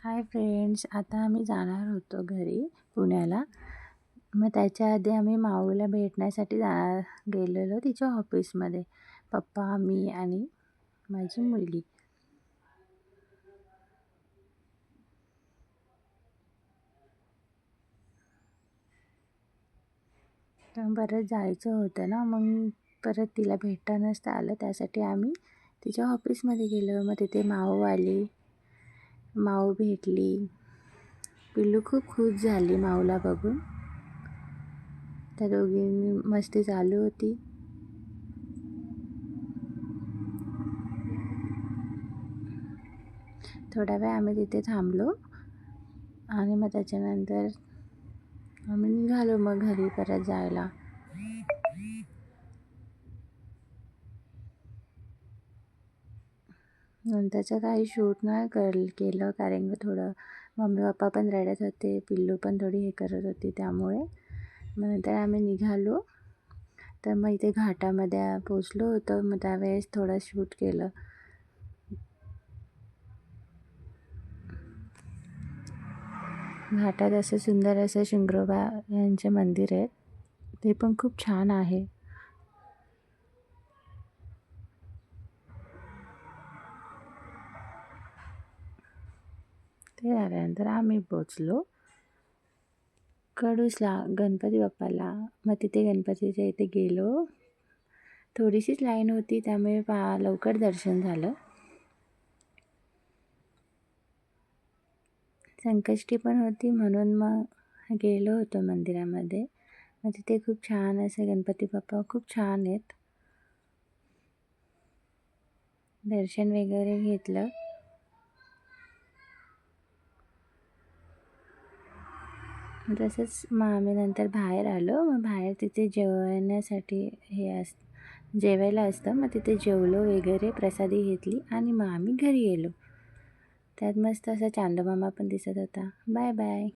Hi friends आता आम्ही जाणार होतो घरी पुण्याला. मग त्याच्या आधी आम्ही माऊला भेटण्यासाठी जा गेलेलो तिच्या ऑफिसमध्ये. पप्पा मी आणि माझी मुलगी. परत जायचं होतं ना मग परत तिला भेटता नसता आलं. त्यासाठी आम्ही तिच्या ऑफिसमध्ये गेलो. मग तिथे माऊ आली माऊ भेटली. पिल्लू खूप खुश झाली माऊला बघून. त्या दोघींनी मस्ती चालू होती. थोडा वेळ आम्ही तिथे थांबलो आणि मग त्याच्यानंतर आम्ही निघालो मग घरी परत जायला. नंतरचं काही शूट नाही कर केलं कारण की थोडं मम्मी पप्पा पण रडत होते पिल्लू पण थोडी हे करत होती त्यामुळे. मग नंतर आम्ही निघालो. तर मग इथे घाटामध्ये पोचलो होतो. मग त्यावेळेस थोडं शूट केलं. घाटात असं सुंदर असं शिंगरोबा यांचे मंदिर आहे. ते पण खूप छान आहे. ते झाल्यानंतर आम्ही पोचलो कडूसला गणपती बाप्पाला. मग तिथे गणपतीच्या इथे गेलो. थोडीशीच लाईन होती त्यामुळे पा लवकर दर्शन झालं. संकष्टी पण होती म्हणून मग गेलो होतो मंदिरामध्ये. मग तिथे खूप छान असे गणपती बाप्पा खूप छान आहेत. दर्शन वगैरे घेतलं. तसंच मग आम्ही नंतर बाहेर आलो. मग बाहेर तिथे जेवण्यासाठी हे अस जेवायला असतं. मग तिथे जेवलो वगैरे प्रसादी घेतली आणि मग आम्ही घरी गेलो. त्यात मस्त असा चांदमामा पण दिसत होता. Bye bye.